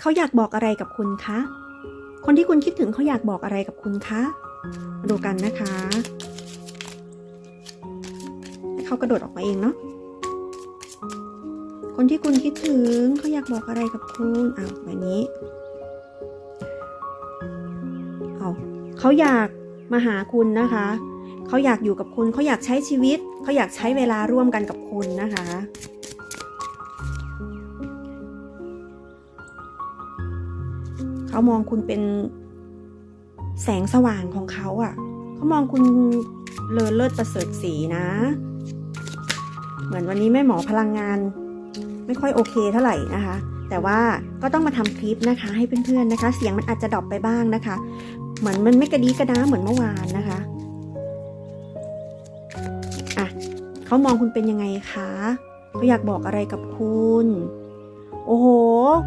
เขาอยากบอกอะไรกับคุณคะ คนที่คุณคิดถึงเขาอยากบอกอะไรกับคุณคะมาดูกันนะคะให้เขากระโดดออกมาเองเนาะ คนที่คุณคิดถึงเขาอยากบอกอะไรกับคุณอ้าวแบบนี้ เอาเขาอยากมาหาคุณนะคะ เขาอยากอยู่กับคุณ เขาอยากใช้ชีวิต เขาอยากใช้เวลาร่วมกันกับคุณนะคะ เขามองคุณเป็นแสงสว่างของเขาอะ่ะ เขามองคุณเลอเลิศประเสริฐสีนะ เหมือนวันนี้แม่หมอพลังงาน ไม่ค่อยโอเคเท่าไหร่นะคะ แต่ว่าก็ต้องมาทำคลิปนะคะ ให้เพื่อนๆนะคะ เสียงมันอาจจะดรอปไปบ้างนะคะ เหมือนมันไม่กระดีกระด้าเหมือนเมื่อวานนะคะอะเขามองคุณเป็นยังไงคะเขาอยากบอกอะไรกับคุณ โอ้โห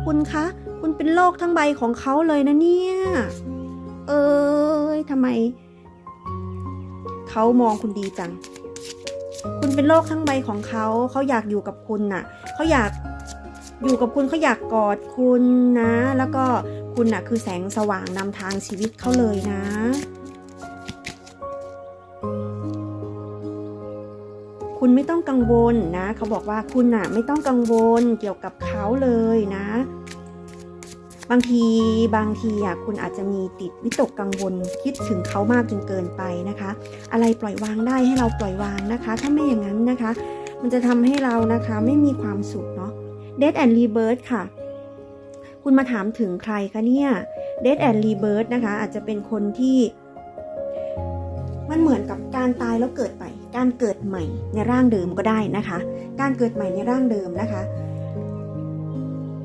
คุณคะ คุณเป็นโลกทั้งใบของเขาเลยนะเนี่ย เอ้ยทำไม เขามองคุณดีจัง คุณเป็นโลกทั้งใบของเขา เขาอยากอยู่กับคุณน่ะ เขาอยากอยู่กับคุณเขาอยากกอดคุณนะ แล้วก็คุณน่ะ คือแสงสว่างนำทางชีวิตเขาเลยนะคุณไม่ต้องกังวลนะ เขาบอกว่าคุณน่ะ ไม่ต้องกังวลเกี่ยวกับเขาเลยนะ บางทีบางทีอะคุณอาจจะมีติดวิตกกังวลคิดถึงเขามากจนเกินไปนะคะ อะไรปล่อยวางได้ให้เราปล่อยวางนะคะ ถ้าไม่อย่างนั้นนะคะ มันจะทำให้เรานะคะไม่มีความสุขเนาะ Death and Rebirth ค่ะ คุณมาถามถึงใครคะเนี่ย Death and Rebirth นะคะ อาจจะเป็นคนที่ มันเหมือนกับการตายแล้วเกิดใหม่ การเกิดใหม่ในร่างเดิมก็ได้นะคะ การเกิดใหม่ในร่างเดิมนะคะ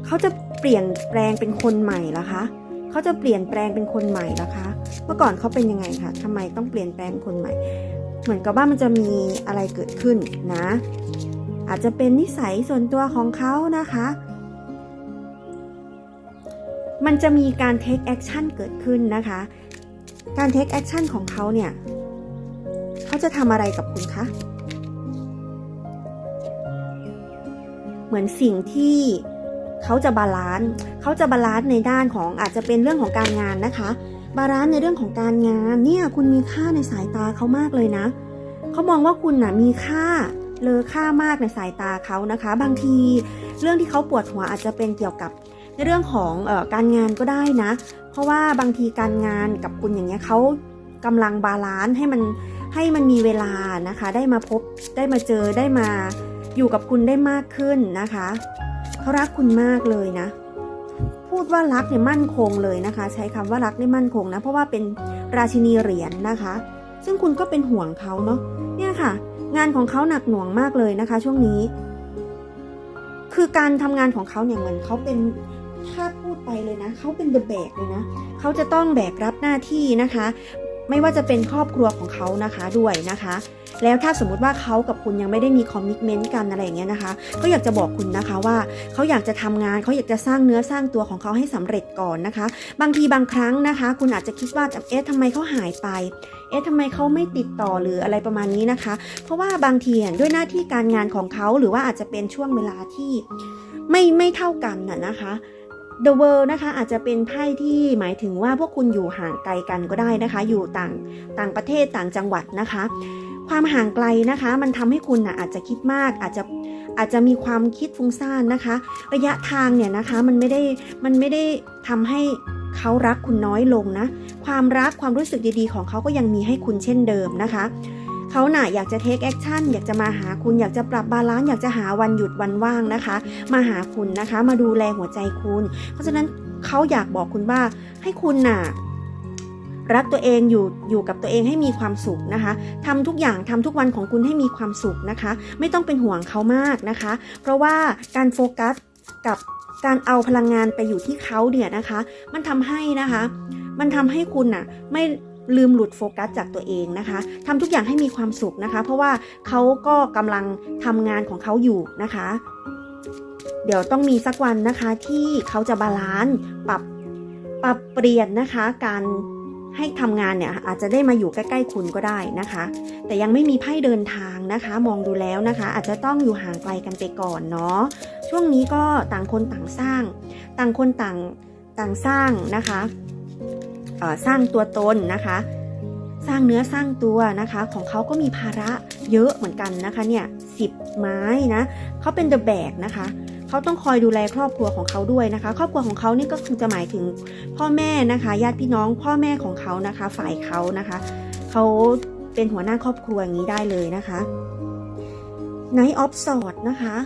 เขาจะ เปลี่ยนแปลงเป็นคนใหม่ละคะเขาจะเปลี่ยนแปลงเป็นคนใหม่ละคะ เมื่อก่อนเขาเป็นยังไงคะทำไมต้องเปลี่ยนแปลงคนใหม่ เหมือนกับว่ามันจะมีอะไรเกิดขึ้นนะ อาจจะเป็นนิสัยส่วนตัวของเขานะคะ มันจะมีการ take action เกิดขึ้นนะคะ การ take action ของเขาเนี่ยเขาจะทำอะไรกับคุณคะเหมือนสิ่งที่ เขาจะบาลานซ์เขาจะบาลานซ์ในด้านของอาจจะเป็นเรื่องของการงานนะคะ บาลานซ์ในเรื่องของการงานเนี่ยคุณมีค่าในสายตาเขามากเลยนะเขามองว่าคุณน่ะมีค่าเลอค่ามากในสายตาเขานะคะ บางทีเรื่องที่เขาปวดหัวอาจจะเป็นเกี่ยวกับในเรื่องของออการงานก็ได้นะ เพราะว่าบางทีการงานกับคุณอย่างเงี้ยเขากำลังบาลานซ์ให้มันให้มันมีเวลานะคะ ได้มาพบได้มาเจอได้มาอยู่กับคุณได้มากขึ้นนะคะ เขารักคุณมากเลยนะ พูดว่ารักเนี่ยมั่นคงเลยนะคะ ใช้คำว่ารักได้มั่นคงนะ เพราะว่าเป็นราชินีเหรียญนะคะ ซึ่งคุณก็เป็นห่วงเขาเนาะเนี่ยค่ะ งานของเขาหนักหน่วงมากเลยนะคะ ช่วงนี้ คือการทำงานของเขาเนี่ยเหมือนเขาเป็นถ้าพูดไปเลยนะเขาเป็นเดอะแบกเลยนะเขาจะต้องแบกรับหน้าที่นะคะ ไม่ว่าจะเป็นครอบครัวของเขานะคะด้วยนะคะ แล้วถ้าสมมุติว่าเขากับคุณยังไม่ได้มีคอมมิชเมนต์กันอะไรอย่างเงี้ยนะคะก็อยากจะบอกคุณนะคะว่าเขาอยากจะทำงานเขาอยากจะสร้างเนื้อสร้างตัวของเขาให้สำเร็จก่อนนะคะ บางทีบางครั้งนะคะ คุณอาจจะคิดว่าเอ๊ะทำไมเขาหายไป เอ๊ะทำไมเขาไม่ติดต่อหรืออะไรประมาณนี้นะคะ เพราะว่าบางทีด้วยหน้าที่การงานของเขาหรือว่าอาจจะเป็นช่วงเวลาที่ไม่ไม่เท่ากันน่ะนะคะ The World นะคะอาจจะเป็นไพ่ที่หมายถึงว่าพวกคุณอยู่ห่างไกลกันก็ได้นะคะ อยู่ต่างต่างประเทศต่างจังหวัดนะคะ ความห่างไกลนะคะ มันทำให้คุณนะอาจจะคิดมากอาจจะอาจจะมีความคิดฟุ้งซ่านนะคะ ระยะทางเนี่ยนะคะมันไม่ได้มันไม่ได้ทำให้เขารักคุณน้อยลงนะ ความรักความรู้สึกดีๆ ของเขาก็ยังมีให้คุณเช่นเดิมนะคะ เขาหน่ะอยากจะเทคแอคชั่นอยากจะมาหาคุณอยากจะปรับบาลานซ์อยากจะหาวันหยุดวันว่างนะคะ มาหาคุณนะคะ มาดูแลหัวใจคุณ เพราะฉะนั้นเขาอยากบอกคุณว่าให้คุณน่ะรักตัวเองอยู่อยู่กับตัวเองให้มีความสุขนะคะทำทุกอย่างทำทุกวันของคุณให้มีความสุขนะคะ ไม่ต้องเป็นห่วงเขามากนะคะ เพราะว่าการโฟกัสกับการเอาพลังงานไปอยู่ที่เขาเนี่ยนะคะ มันทำให้นะคะ มันทำให้คุณน่ะไม่ ลืมหลุดโฟกัสจากตัวเองนะคะทำทุกอย่างให้มีความสุขนะคะ เพราะว่าเขาก็กำลังทำงานของเขาอยู่นะคะ เดี๋ยวต้องมีสักวันนะคะที่เขาจะบาลานซ์ปรับปรับเปลี่ยนนะคะ การให้ทำงานเนี่ยอาจจะได้มาอยู่ใกล้ๆคุณก็ได้นะคะ แต่ยังไม่มีไพ่เดินทางนะคะ มองดูแล้วนะคะ อาจจะต้องอยู่ห่างไกลกันไปก่อนเนาะช่วงนี้ก็ต่างคนต่างสร้าง ต่างคนต่างต่างสร้างนะคะ สร้างตัวตนนะคะ สร้างเนื้อสร้างตัวนะคะ ของเขาก็มีภาระเยอะเหมือนกันนะคะเนี่ยสิบไม้นะเขาเป็นเดอะแบกนะคะเขาต้องคอยดูแลครอบครัวของเขาด้วยนะคะ ครอบครัวของเขานี่ก็คือจะหมายถึงพ่อแม่นะคะญาติพี่น้องพ่อแม่ของเขานะคะ ฝ่ายเขานะคะเขาเป็นหัวหน้าครอบครัวอย่างนี้ได้เลยนะคะ Night of Swords นะคะ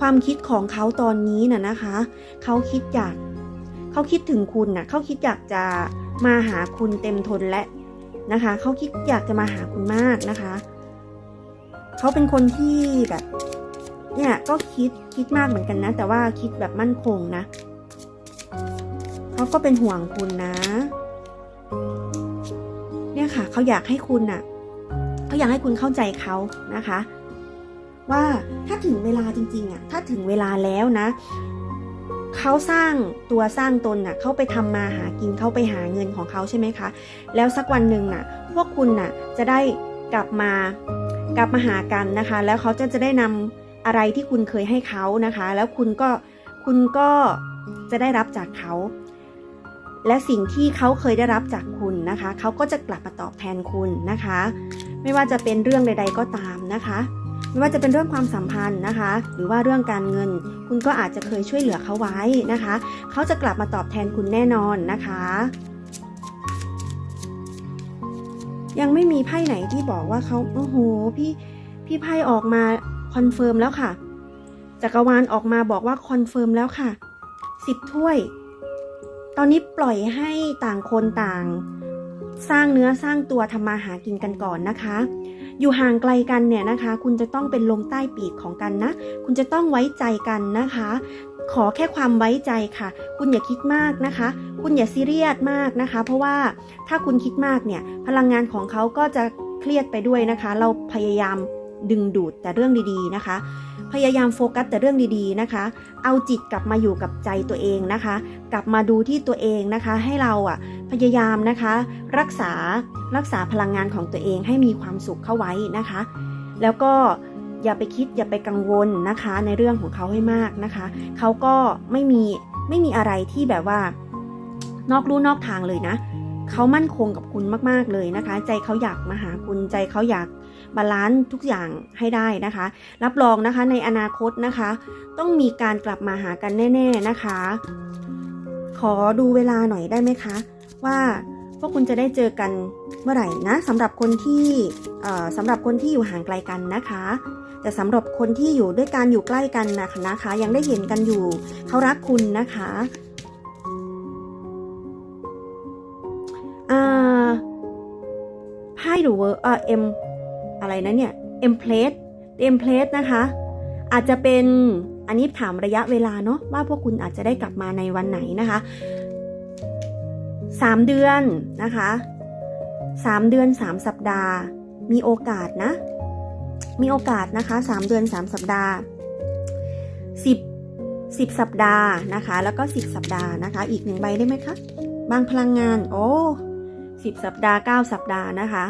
ความคิดของเขาตอนนี้น่ะนะคะ เขาคิดอยาก เขาคิดถึงคุณน่ะเขาคิดอยากจะมาหาคุณเต็มทนและนะคะ เขาคิดอยากจะมาหาคุณมากนะคะ เขาเป็นคนที่แบบ เนี่ยก็คิดคิดมากเหมือนกันนะ แต่ว่าคิดแบบมั่นคงนะ เขาก็เป็นห่วงคุณนะ เนี่ยค่ะ เขาอยากให้คุณน่ะเขาอยากให้คุณเข้าใจเขานะคะ ว่าถ้าถึงเวลาจริงๆอะ ถ้าถึงเวลาแล้วนะ เขาสร้างตัวสร้างตนน่ะเขาไปทำมาหากินเขาไปหาเงินของเขาใช่ไหมคะ แล้วสักวันหนึ่งน่ะ พวกคุณน่ะจะได้กลับมากลับมาหากันนะคะ แล้วเขาจะจะได้นำอะไรที่คุณเคยให้เขานะคะ แล้วคุณก็คุณก็จะได้รับจากเขา และสิ่งที่เขาเคยได้รับจากคุณนะคะ เขาก็จะกลับมาตอบแทนคุณนะคะ ไม่ว่าจะเป็นเรื่องใด ๆ ก็ตามนะคะ ไม่ว่าจะเป็นเรื่องความสัมพันธ์นะคะ หรือว่าเรื่องการเงิน คุณก็อาจจะเคยช่วยเหลือเขาไว้นะคะ เขาจะกลับมาตอบแทนคุณแน่นอนนะคะ ยังไม่มีไพ่ไหนที่บอกว่าเขาโอ้โหพี่พี่ไพ่ออกมาคอนเฟิร์มแล้วค่ะจักรวาลออกมาบอกว่าคอนเฟิร์มแล้วค่ะสิบถ้วย ตอนนี้ปล่อยให้ต่างคนต่าง สร้างเนื้อสร้างตัวทำมาหากินกันก่อนนะคะ อยู่ห่างไกลกันเนี่ยนะคะ คุณจะต้องเป็นลมใต้ปีกของกันนะ คุณจะต้องไว้ใจกันนะคะ ขอแค่ความไว้ใจค่ะ คุณอย่าคิดมากนะคะ คุณอย่าซีเรียสมากนะคะ เพราะว่าถ้าคุณคิดมากเนี่ย พลังงานของเขาก็จะเครียดไปด้วยนะคะ เราพยายาม ดึงดูดแต่เรื่องดีๆนะคะ พยายามโฟกัสแต่เรื่องดีๆนะคะ เอาจิตกลับมาอยู่กับใจตัวเองนะคะ กลับมาดูที่ตัวเองนะคะ ให้เราอะพยายามนะคะ รักษารักษาพลังงานของตัวเองให้มีความสุขเข้าไว้นะคะ แล้วก็อย่าไปคิดอย่าไปกังวลนะคะ ในเรื่องของเขาให้มากนะคะเขาก็ไม่มีไม่มีอะไรที่แบบว่านอกลู่นอกทางเลยนะเขามั่นคงกับคุณมาก ๆ เลยนะคะ ใจเขาอยากมาหาคุณใจเขาอยาก บาลานซ์ทุกอย่างให้ได้นะคะ รับรองนะคะในอนาคตนะคะ ต้องมีการกลับมาหากันแน่ ๆนะคะ ขอดูเวลาหน่อยได้ไหมคะ ว่าพวกคุณจะได้เจอกันเมื่อไหร่นะสำหรับคนที่สำหรับคนที่อยู่ห่างไกลกันนะคะ แต่สำหรับคนที่อยู่ด้วยกันอยู่ใกล้กันนะคะนะคะ ยังได้เห็นกันอยู่เขารักคุณนะคะอ่าไพ่หรือเอร์เอ่อเอ็ม อะไรนะเนี่ยเอ็มเพลสเอ็มเพลสนะคะ อาจจะเป็นอันนี้ถามระยะเวลาเนาะว่าพวกคุณอาจจะได้กลับมาในวันไหนนะคะสามเดือนนะคะสามเดือนสามสัปดาห์ มีโอกาสนะ มีโอกาสนะคะสามเดือนสามสัปดาห์สิบสิบสัปดาห์นะคะ แล้วก็สิบสัปดาห์นะคะ อีกหนึ่งใบได้ไหมคะ บางพลังงาน โอ้สิบสัปดาห์เก้าสัปดาห์นะคะ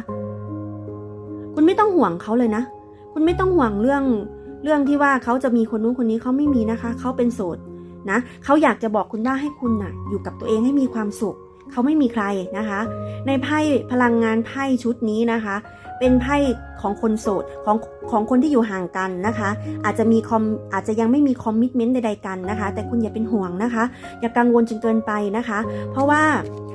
คุณไม่ต้องห่วงเขาเลยนะ คุณไม่ต้องห่วงเรื่องเรื่องที่ว่าเขาจะมีคนนู้นคนนี้เขาไม่มีนะคะ เขาเป็นโสดนะเขาอยากจะบอกคุณว่าให้คุณน่ะ อยู่กับตัวเองให้มีความสุข เขาไม่มีใครนะคะ ในไพ่พลังงานไพ่ชุดนี้นะคะ เป็นไพ่ของคนโสดของของคนที่อยู่ห่างกันนะคะ อาจจะมีคอมอาจจะยังไม่มีคอมมิชเมนต์ใดๆกันนะคะ แต่คุณอย่าเป็นห่วงนะคะ อย่ากังวลจนเกินไปนะคะ เพราะว่า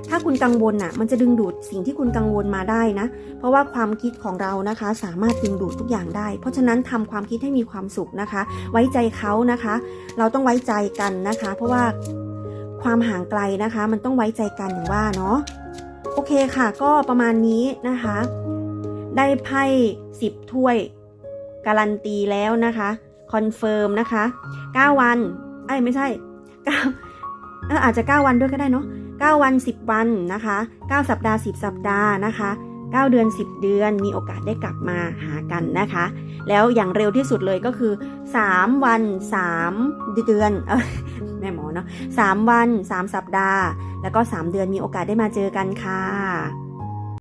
ถ้าคุณกังวลน่ะ มันจะดึงดูดสิ่งที่คุณกังวลมาได้นะ เพราะว่าความคิดของเรานะคะ สามารถดึงดูดทุกอย่างได้ เพราะฉะนั้นทำความคิดให้มีความสุขนะคะ ไว้ใจเขานะคะ เราต้องไว้ใจกันนะคะ เพราะว่า ความห่างไกลนะคะ มันต้องไว้ใจกันอย่างว่าเนาะโอเคค่ะ ก็ประมาณนี้นะคะ ได้ไพ่สิบถ้วย การันตีแล้วนะคะคอนเฟิร์มนะคะ9วันไอ้ไม่ใช่9เอออาจจะ 9 วันด้วยก็ได้เนาะ9วัน 10 วันนะคะ 9 สัปดาห์ 10 สัปดาห์นะคะ9เดือน 10 เดือนมีโอกาสได้กลับมาหากันนะคะ แล้วอย่างเร็วที่สุดเลยก็คือ 3 วัน 3 เดือน แม่หมอเนาะสามวันสามสัปดาห์ แล้วก็สามเดือนมีโอกาสได้มาเจอกันค่ะ